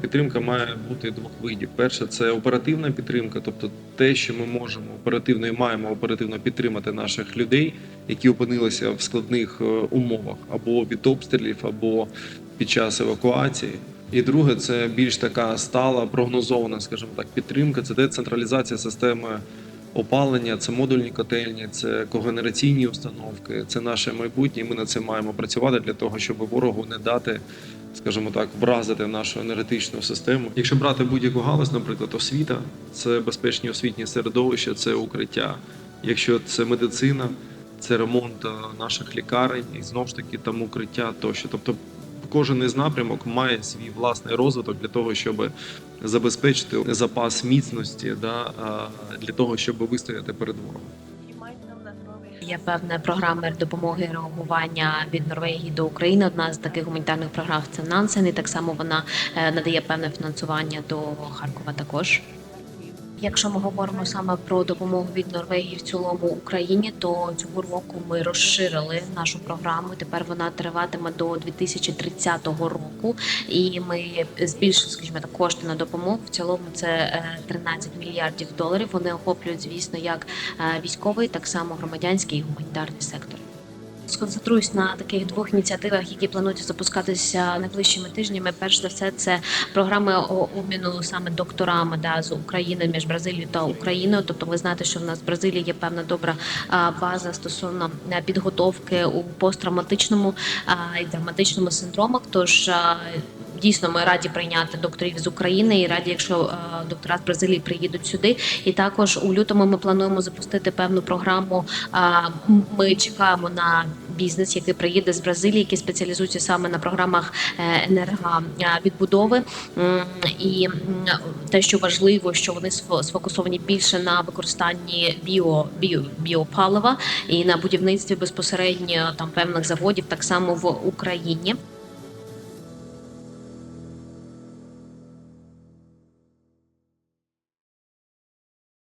Підтримка має бути двох видів. Перше це оперативна підтримка, тобто те, що ми можемо оперативно і маємо оперативно підтримати наших людей, які опинилися в складних е, умовах або від обстрілів, або під час евакуації. І друге, це більш така стала, прогнозована, скажімо так, підтримка. Це децентралізація системи опалення, це модульні котельні, це когенераційні установки, це наше майбутнє. і Ми над цим маємо працювати для того, щоб ворогу не дати, скажімо так, вразити нашу енергетичну систему. Якщо брати будь-яку галузь, наприклад, освіта, це безпечні освітні середовища, це укриття. Якщо це медицина, це ремонт е, наших лікарень і знову ж таки там укриття тощо. Тобто кожен із напрямок має свій власний розвиток для того, щоб забезпечити запас міцності да, для того, щоб вистояти перед ворогом. Є певна програма допомоги реагування від Норвегії до України. Одна з таких гуманітарних програм це Нансен, і так само вона е, надає певне фінансування до Харкова також. Якщо ми говоримо саме про допомогу від Норвегії в цілому Україні, то цього року ми розширили нашу програму. Тепер вона триватиме до 2030 року, і ми збільшили, скажімо так, кошти на допомогу. В цілому це е, 13 мільярдів доларів. Вони охоплюють, звісно, як е, військовий, так само громадянський і гуманітарний сектор. Сконцентруюсь на таких двох ініціативах, які планують запускатися найближчими тижнями. Перш за все, це програми обміну саме докторами да, з України між Бразилією та Україною. Тобто, ви знаєте, що в нас в Бразилії є певна добра база стосовно е, підготовки у посттравматичному і травматичному синдромах. Тож Дійсно, ми раді прийняти докторів з України і раді, якщо е, доктора з Бразилії приїдуть сюди. І також у лютому ми плануємо запустити певну програму. Ми чекаємо на бізнес, який приїде з Бразилії, який спеціалізується саме на програмах е, енерговідбудови. І те, що важливо, що вони сфокусовані більше на використанні біо, біо, біопалива і на будівництві безпосередньо там певних заводів, так само в Україні.